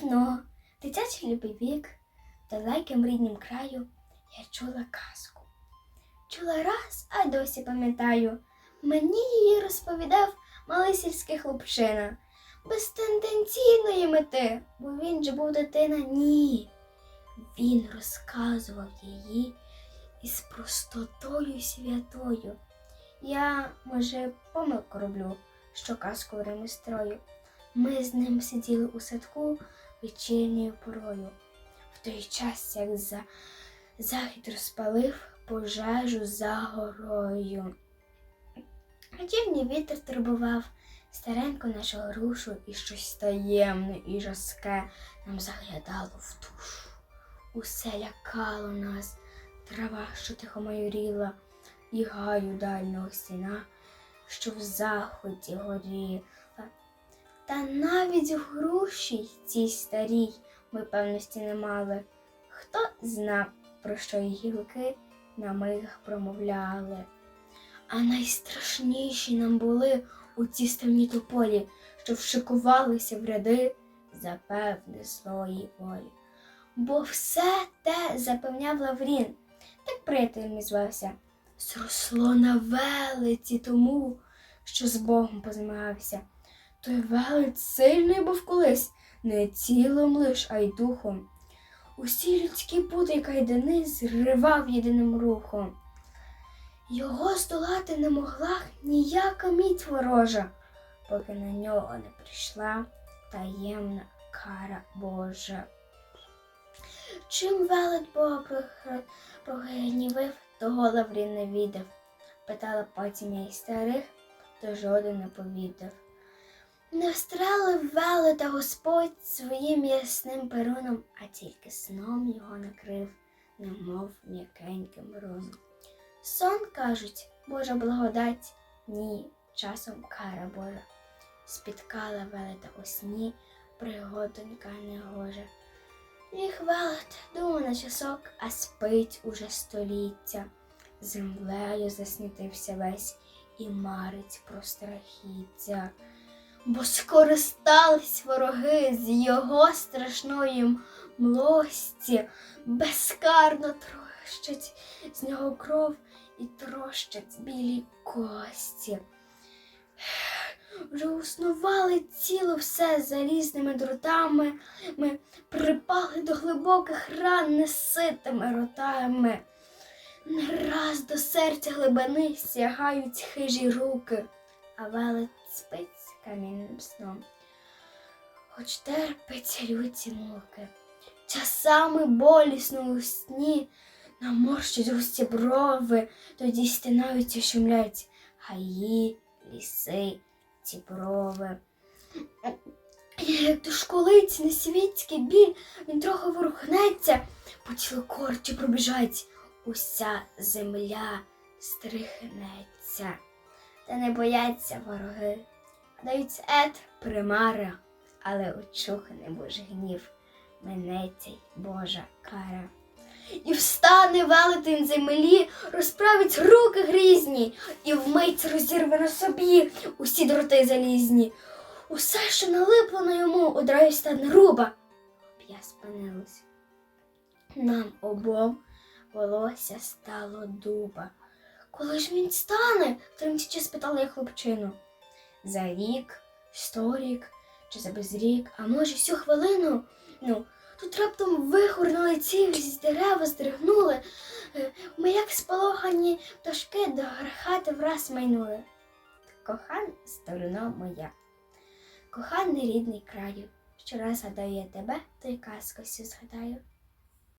давно, дитячий любий вік, далеким ріднім краю я чула казку. Чула раз, а досі пам'ятаю. Мені її розповідав малий сільський хлопчина. Без тенденційної мети, бо він же був дитина. Ні. Він розказував її із простотою святою. Я, може, помилку роблю, що казку реместрою. Ми з ним сиділи у садку вечірньою порою. В той час, як за захід розпалив пожежу за горою. Вечірній вітер турбував стареньку нашу грушу і щось таємне і жаске нам заглядало в душу. Усе лякало нас, трава, що тихо майоріла, і гаю дальнього стіна, що в заході горіла. Та навіть груші цій старій ми певності не мали. Хто знав, про що її гілки на мигах промовляли. А найстрашніші нам були у ці ставні тополі, що вшикувалися в ряди запевне злої волі. Бо все те запевняв Лаврін, так приятель мій звався, зросло на велиці тому, що з Богом позмагався. Той велич сильний був колись, не тілом лиш, а й духом. Усі людські пути кайдани зривав єдиним рухом. Його здолати не могла ніяка мідь ворожа, поки на нього не прийшла таємна кара Божа. Чим велет Бога прогнівив, того Лаврін не відав. Питала потім я й старих, то жоден не повідав. Не встрелив велета Господь своїм ясним перуном, а тільки сном його накрив, немов м'якеньким розум. Сон, кажуть, Божа благодать, ні, часом кара Божа. Спіткала велета у сні, пригодонька негожа. Їх велет думав на часок, а спить уже століття. Землею заснітився весь і марить про страхіття. Бо скористались вороги з його страшної млості, безкарно трощать з нього кров і трощать білі кості. Вже уснували ціло все залізними дротами, ми припали до глибоких ран неситими ротами. Не раз до серця глибини сягають хижі руки, а велет спить камінним сном. Хоч терпиться люті муки, часами болісно у сні, наморщать густі брови, тоді стинаються, шумлять гаї, ліси, ці брови. Як дошколить несвітський біль, він трохи ворухнеться, по тілу корчі пробіжать, уся земля стрихнеться. Та не бояться вороги, дають ет примара, але очуханий Божий гнів, минеться й Божа кара. І встане велетень землі, розправить руки грізні, і вмить розірве на собі усі дроти залізні. Усе, що налипло на йому, одразу стане руба. Я спинилась. Нам обом волосся стало дуба. Коли ж він стане? тремтячи спитала я хлопчину. За рік, сто рік чи за безрік, а може всю хвилину. Ну, тут раптом вихорнули ці з дерева здригнули. Е, Ми, як сполохані пташки, до хати враз майнули. Кохан сторона моя, коханий рідний краю, щораз гадаю я тебе, то й казку всю згадаю.